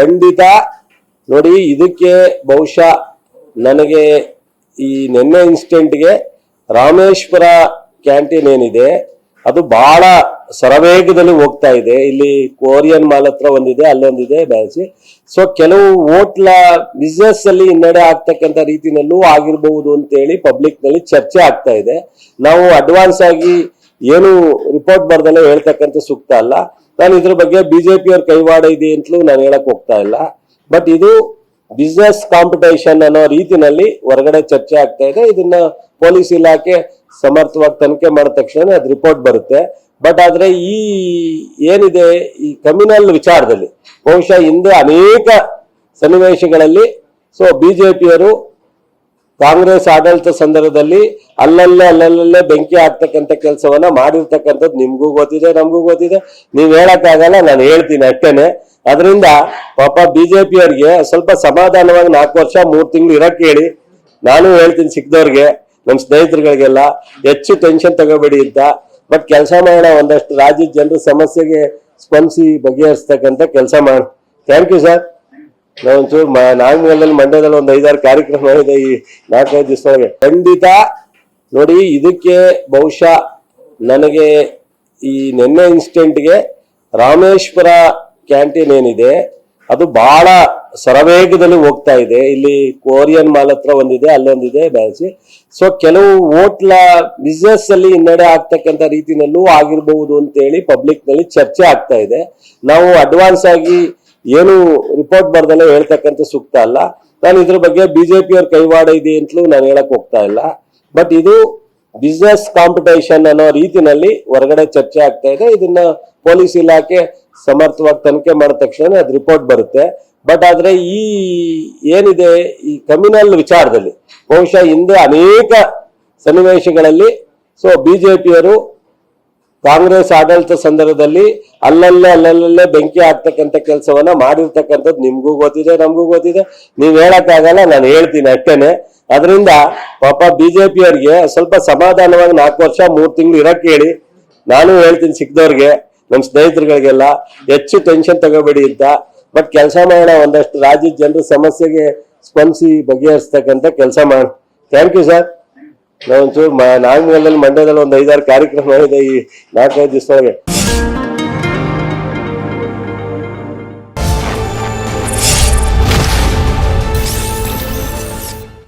ಖಂಡಿತ ನೋಡಿ ಇದಕ್ಕೆ ಬಹುಶಃ ನನಗೆ ಈ ನಿನ್ನೆ ಇನ್ಸ್ಟೆಂಟ್ಗೆ ರಾಮೇಶ್ವರ ಕ್ಯಾಂಟೀನ್ ಏನಿದೆ, ಅದು ಬಹಳ ಸರವೇಗದಲ್ಲಿ ಹೋಗ್ತಾ ಇದೆ. ಇಲ್ಲಿ ಕೋರಿಯನ್ ಮಾಲ್ ಹತ್ರ ಒಂದಿದೆ, ಅಲ್ಲೊಂದಿದೆ ಬ್ಯಾಚಿ ಸೊ ಕೆಲವು ಹೋಟ್ಲ ಬಿಸ್ನೆಸ್ ಅಲ್ಲಿ ಹಿನ್ನಡೆ ಆಗ್ತಕ್ಕಂಥ ರೀತಿನಲ್ಲೂ ಆಗಿರಬಹುದು ಅಂತೇಳಿ ಪಬ್ಲಿಕ್ನಲ್ಲಿ ಚರ್ಚೆ ಆಗ್ತಾ ಇದೆ. ನಾವು ಅಡ್ವಾನ್ಸ್ ಆಗಿ ಏನು ರಿಪೋರ್ಟ್ ಬರ್ದಲ್ಲೇ ಹೇಳ್ತಕ್ಕಂಥ ಸೂಕ್ತ ಅಲ್ಲ. ನಾನು ಇದ್ರ ಬಗ್ಗೆ ಬಿಜೆಪಿ ಅವ್ರ ಕೈವಾಡ ಇದೆ ಅಂತಲೂ ನಾನು ಹೇಳಕ್ ಹೋಗ್ತಾ ಇಲ್ಲ. ಬಟ್ ಇದು ಬಿಸ್ನೆಸ್ ಕಾಂಪಿಟೇಷನ್ ಅನ್ನೋ ರೀತಿನಲ್ಲಿ ಹೊರಗಡೆ ಚರ್ಚೆ ಆಗ್ತಾ ಇದೆ. ಇದನ್ನ ಪೊಲೀಸ್ ಇಲಾಖೆ ಸಮರ್ಥವಾಗಿ ತನಿಖೆ ಮಾಡಿದ ತಕ್ಷಣ ಅದು ರಿಪೋರ್ಟ್ ಬರುತ್ತೆ. ಬಟ್ ಆದ್ರೆ ಈ ಏನಿದೆ, ಈ ಕಮ್ಯುನಲ್ ವಿಚಾರದಲ್ಲಿ ಬಹುಶಃ ಹಿಂದೆ ಅನೇಕ ಸನ್ನಿವೇಶಗಳಲ್ಲಿ ಸೊ ಬಿಜೆಪಿಯವರು ಕಾಂಗ್ರೆಸ್ ಆಡಳಿತ ಸಂದರ್ಭದಲ್ಲಿ ಅಲ್ಲಲ್ಲೇ ಅಲ್ಲಲ್ಲೇ ಬೆಂಕಿ ಹಾಕ್ತಕ್ಕಂಥ ಕೆಲಸವನ್ನ ಮಾಡಿರ್ತಕ್ಕಂಥದ್ದು ನಿಮ್ಗೂ ಗೊತ್ತಿದೆ, ನಮಗೂ ಗೊತ್ತಿದೆ. ನೀವ್ ಹೇಳಕ್ಕಾಗಲ್ಲ, ನಾನು ಹೇಳ್ತೀನಿ ಅಷ್ಟೇನೆ. ಅದರಿಂದ ಪಾಪ ಬಿಜೆಪಿಯವ್ರಿಗೆ ಸ್ವಲ್ಪ ಸಮಾಧಾನವಾಗಿ ನಾಲ್ಕು ವರ್ಷ, ಮೂರ್ ತಿಂಗಳು ಇರಕ್ ಹೇಳಿ. ನಾನು ಹೇಳ್ತೀನಿ ಸಿಕ್ಕಿದವ್ರಿಗೆ ನಮ್ಮ ಸ್ನೇಹಿತರುಗಳಿಗೆಲ್ಲ, ಹೆಚ್ಚು ಟೆನ್ಷನ್ ತಗೋಬೇಡಿ ಅಂತ. ಬಟ್ ಕೆಲಸ ಮಾಡೋಣ, ಒಂದಷ್ಟು ರಾಜ್ಯದ ಜನರ ಸಮಸ್ಯೆಗೆ ಸ್ಪಂದಿಸಿ ಬಗೆಹರಿಸ್ತಕ್ಕಂಥ ಕೆಲಸ ಮಾಡ. ಥ್ಯಾಂಕ್ ಯು ಸರ್ ನಾವು ಒಂಚೂರು ನಾಗಮಂಗಲದಲ್ಲಿ ಮಂಡ್ಯದಲ್ಲಿ ಒಂದು ಐದಾರು ಕಾರ್ಯಕ್ರಮ ಇದೆ ಈ ನಾಲ್ಕೈದು ದಿವಸದೊಳಗೆ. ಖಂಡಿತ ನೋಡಿ, ಇದಕ್ಕೆ ಬಹುಶಃ ನನಗೆ ಈ ನಿನ್ನೆ ಇನ್ಸ್ಟೆಂಟ್ಗೆ ರಾಮೇಶ್ವರ ಕ್ಯಾಂಟೀನ್ ಏನಿದೆ, ಅದು ಬಹಳ ಸರವೇಗದಲ್ಲಿ ಹೋಗ್ತಾ ಇದೆ. ಇಲ್ಲಿ ಕೋರಿಯನ್ ಮಾಲ್ ಹತ್ರ ಒಂದಿದೆ ಅಲ್ಲೊಂದಿದೆ ಬ್ಯಾಚಿ ಸೊ, ಕೆಲವು ಹೋಟ್ಲ ಬಿಸ್ನೆಸ್ ಅಲ್ಲಿ ಹಿನ್ನಡೆ ಆಗ್ತಕ್ಕಂಥ ರೀತಿಯಲ್ಲೂ ಆಗಿರಬಹುದು ಅಂತೇಳಿ ಪಬ್ಲಿಕ್ನಲ್ಲಿ ಚರ್ಚೆ ಆಗ್ತಾ ಇದೆ. ನಾವು ಅಡ್ವಾನ್ಸ್ ಆಗಿ ಏನು ರಿಪೋರ್ಟ್ ಬರ್ದಲ್ಲ ಹೇಳ್ತಕ್ಕಂಥ ಸೂಕ್ತ ಅಲ್ಲ. ನಾನು ಇದ್ರ ಬಗ್ಗೆ ಬಿಜೆಪಿ ಅವ್ರ ಕೈವಾಡ ಇದೆ ಅಂತಲೂ ನಾನು ಹೇಳಕ್ ಹೋಗ್ತಾ ಇಲ್ಲ. ಬಟ್ ಇದು ಬಿಸ್ನೆಸ್ ಕಾಂಪಿಟೇಷನ್ ಅನ್ನೋ ರೀತಿನಲ್ಲಿ ಹೊರಗಡೆ ಚರ್ಚೆ ಆಗ್ತಾ ಇದೆ. ಇದನ್ನ ಪೊಲೀಸ್ ಇಲಾಖೆ ಸಮರ್ಥವಾಗಿ ತನಿಖೆ ಮಾಡಿದ ತಕ್ಷಣ ಅದು ರಿಪೋರ್ಟ್ ಬರುತ್ತೆ. ಬಟ್ ಆದ್ರೆ ಈ ಏನಿದೆ, ಈ ಕಮ್ಯುನಲ್ ವಿಚಾರದಲ್ಲಿ ಬಹುಶಃ ಹಿಂದೆ ಅನೇಕ ಸನ್ನಿವೇಶಗಳಲ್ಲಿ ಸೊ ಬಿಜೆಪಿಯವರು ಕಾಂಗ್ರೆಸ್ ಆಡಳಿತ ಸಂದರ್ಭದಲ್ಲಿ ಅಲ್ಲಲ್ಲೇ ಅಲ್ಲಲ್ಲೇ ಬೆಂಕಿ ಆಗ್ತಕ್ಕಂಥ ಕೆಲಸವನ್ನ ಮಾಡಿರ್ತಕ್ಕಂಥದ್ದು ನಿಮ್ಗೂ ಗೊತ್ತಿದೆ, ನಮಗೂ ಗೊತ್ತಿದೆ. ನೀವ್ ಹೇಳಕ್ಕಾಗಲ್ಲ, ನಾನು ಹೇಳ್ತೀನಿ ಅಷ್ಟೇನೆ. ಅದರಿಂದ ಪಾಪ ಬಿಜೆಪಿಯವ್ರಿಗೆ ಸ್ವಲ್ಪ ಸಮಾಧಾನವಾಗಿ ನಾಲ್ಕು ವರ್ಷ, ಮೂರ್ ತಿಂಗಳು ಇರಕ್ ಹೇಳಿ. ನಾನು ಹೇಳ್ತೀನಿ ಸಿಕ್ಕದವ್ರಿಗೆ ನಮ್ಮ ಸ್ನೇಹಿತರುಗಳಿಗೆಲ್ಲ, ಹೆಚ್ಚು ಟೆನ್ಷನ್ ತಗೋಬೇಡಿ ಅಂತ. ಬಟ್ ಕೆಲಸ ಮಾಡೋಣ, ಒಂದಷ್ಟು ರಾಜ್ಯದ ಜನರ ಸಮಸ್ಯೆಗೆ ಸ್ಪಂದಿಸಿ ಬಗೆಹರಿಸ್ತಕ್ಕಂಥ ಕೆಲಸ ಮಾಡ. ಥ್ಯಾಂಕ್ ಯು ಸರ್ ನಾವು ಒಂಚೂರು ನಾಗಮಂಗಲದಲ್ಲಿ ಮಂಡ್ಯದಲ್ಲಿ ಒಂದು ಐದಾರು ಕಾರ್ಯಕ್ರಮ ಇದೆ ಈ ನಾಲ್ಕೈದು ದಿವಸದೊಳಗೆ.